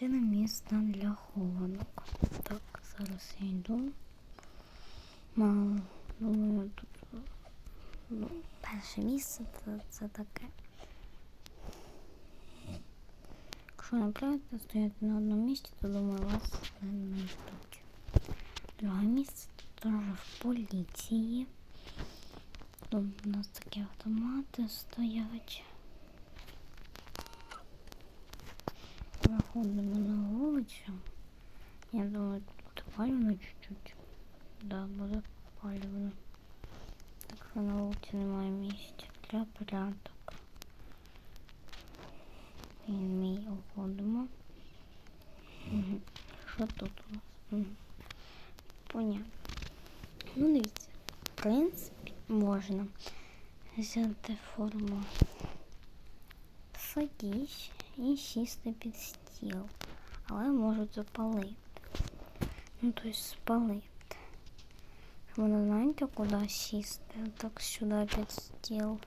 частина міста для хованок. Так, зараз я йду. Мало, думаю, тут ну, перше місце це, це таке. Якщо не правильно стояти на одному місці, то думаю, вас не знайдуть. Друге місце теж в поліції. Тут у нас такі автомати стоять. Виходимо на вулицю. Я думаю, тут палівно чуть-чуть. Да, буде палівно. Так що на вулиці немає місця для порядок. Він мій уходимо. Мгм. Що тут у нас? Мгм. Понятно. Ну, дивіться, в принципі, можна взяти форму садись І сісти під стіл. Але можуть запалити. Ну, тобто спалити. Вона знаєте, куди сісти? Так сюди під стіл.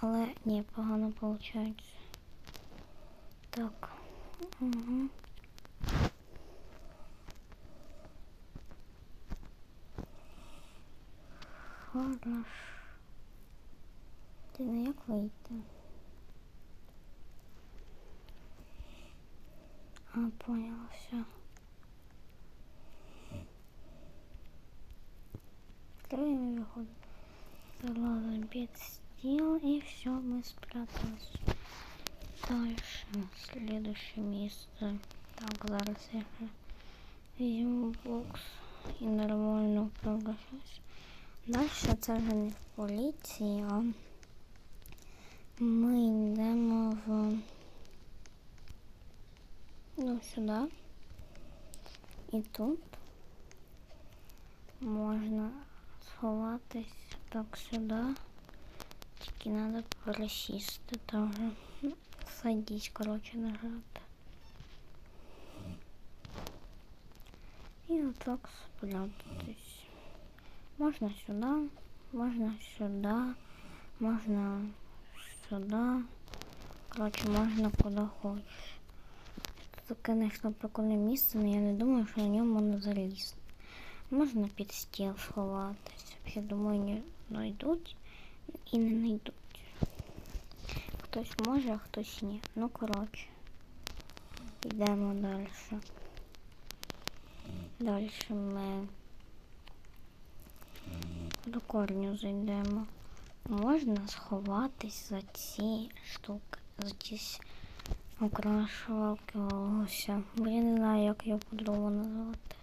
Але ні, погано виходить. Так. Угу. Хорошо. Ти ну як вийти? А, поняла, все. Открываем выход. Залазим під стіл и все, мы спрятались. Дальше, следующее место. Так, зараз я візьму бокс і нормально прогашусь. Дальше це вже не в поліції, а ми йдемо в ну, сюди. І тут можна сховатись так сюди. Тільки треба пересісти теж. Ну, Садись, коротше, нажати. І отак спрятатись. Можна сюди, можна сюди, можна сюди. Коротше, можна куди хочеш. Це, звісно, прикольне місце, але я не думаю, що на ньому можна залізти. Можна під стіл сховатись. Я думаю, не знайдуть і не знайдуть. Хтось може, а хтось ні. Ну, коротше. Йдемо далі. Далі ми до корню зайдемо. Можна сховатись за ці штуки, за ці окрашувалки волосся. Бо я не знаю, як його по-другому назвати.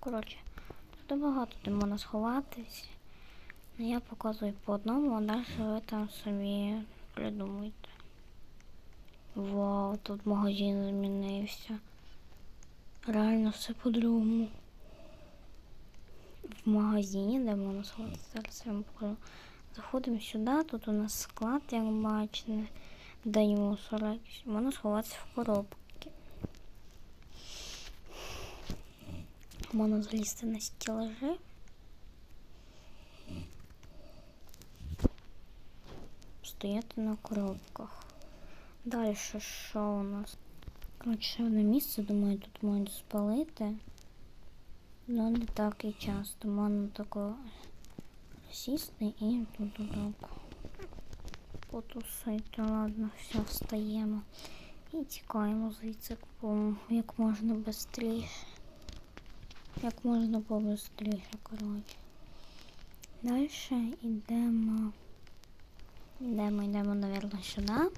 Коротше, тут багато де можна сховатись. Ну, Я показую по одному, а далі ви там собі придумуйте. Вау, тут магазин змінився. Реально все по-другому. В магазині, де можна сховатися, зараз я вам покажу. Заходимо сюди, тут у нас склад, як бачите, даємо 40. Можна сховатися в коробки. Можна залізти на стелажі. Стояти на коробках. Далі що у нас? Коротше, одне місце, думаю, тут можуть спалити. Ну, не так і часто. Можна тако сісти і тут так потусити. Ладно, все, встаємо. І тікаємо звідси по як можна швидше. Як можна побистріше, коротше. Далі йдемо. Йдемо, йдемо, мабуть, сюди.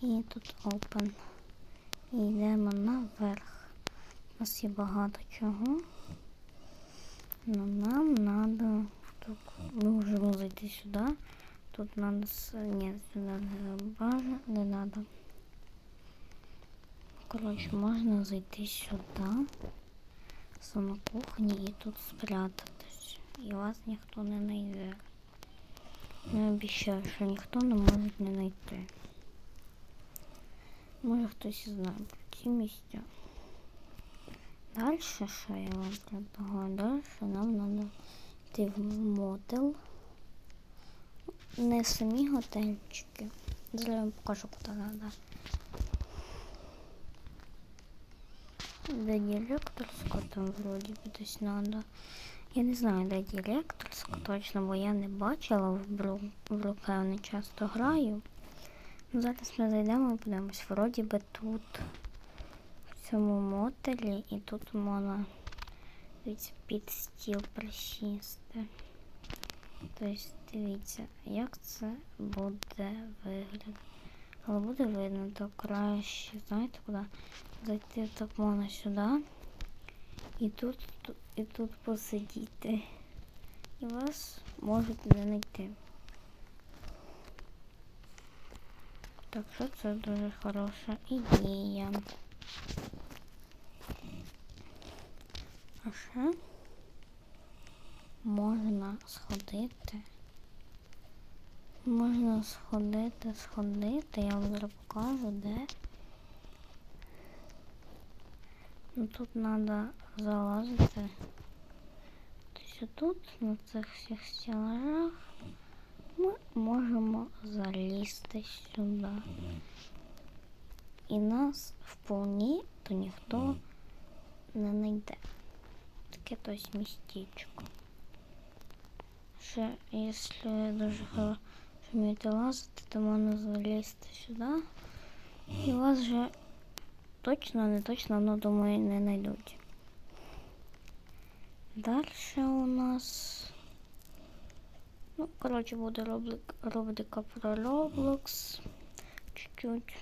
І тут open. І йдемо наверх. У нас є багато чого. Но нам надо... Так, ми можемо зайти сюди. Тут надо... Ні, сюди не надо. Коротше, можна зайти сюди. Саме кухні і тут спрятатись. І вас ніхто не знайде. Не обіцяю, що ніхто не може не знайти. Може хтось і знає про ці місця. Далі, що я вам предлагаю? Далі нам треба в мотел. не самі готельчики. Зараз я вам покажу, куди треба. До директорського там вроді десь треба. Я не знаю, де директорська точно, бо я не бачила в бру руке не часто граю. Ну, зараз ми зайдемо і подивимось. Вроді би тут в цьому мотелі і тут можна дивіться, під стіл присісти. Тобто, дивіться, як це буде виглядати. Але буде видно, то краще, знаєте куди? Зайти так можна сюди. І тут, ту- і тут посидіти. І вас можуть не знайти. Так що це дуже хороша ідея. А ще можна сходити. Можна сходити, сходити. Я вам зараз покажу, де. Ну тут треба залазити. Тобто тут, на цих всіх стелажах, ми можемо залізти сюди. І нас вповні то ніхто не знайде. Таке тось містечко. Ще, якщо дуже хорошо вмієте лазити, то можна залізти сюди. І вас вже точно, не точно, но думаю, не знайдуть. Дальше у нас. Ну, коротше, буде рубрика про Roblox. Чуть-чуть.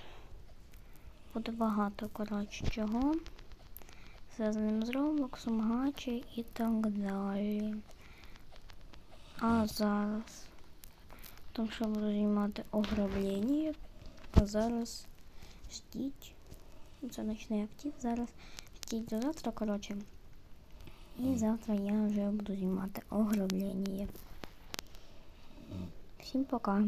Буде багато, коротше, чого. Зв'язаним з Roblox, гачі і так далі. А зараз. Тому що буду знімати ограблення. А зараз ждіть. Це ночний актив. Зараз ждіть до завтра, коротше. І завтра я вже буду знімати ограблення. Всім пока.